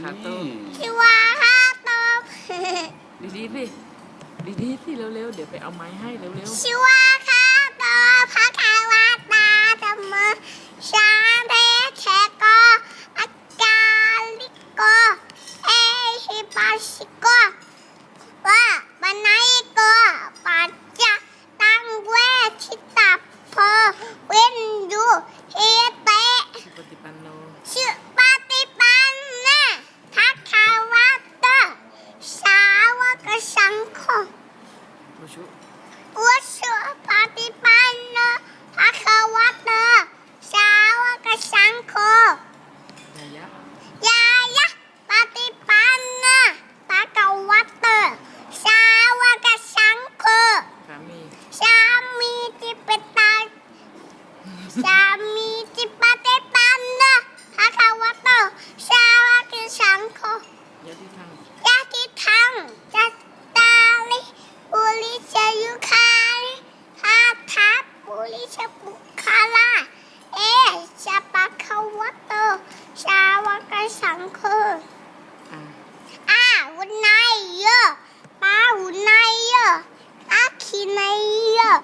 ขาตุ้มชิวาค่ะตบดีดีๆสิดีดีๆสิเร็วๆเดี๋ยวไปเอาไม้ให้เร็วๆ ชิวา ชุอุชุปติปันโนภะคะวัตโตชาวกชังโฆยายะปายะปฏิปันโนภะคะวัตโตชาวกชังโฆสามีสามีจิปตาสามีจิปาติปันโนภะคะวัตโตชาวกชังโฆยาทิทังยะทิทังยะ สาวกสังคืออ่าหุ่นนายเยอะป้าหุ่นนายเยอะอาคีไหนเยอะ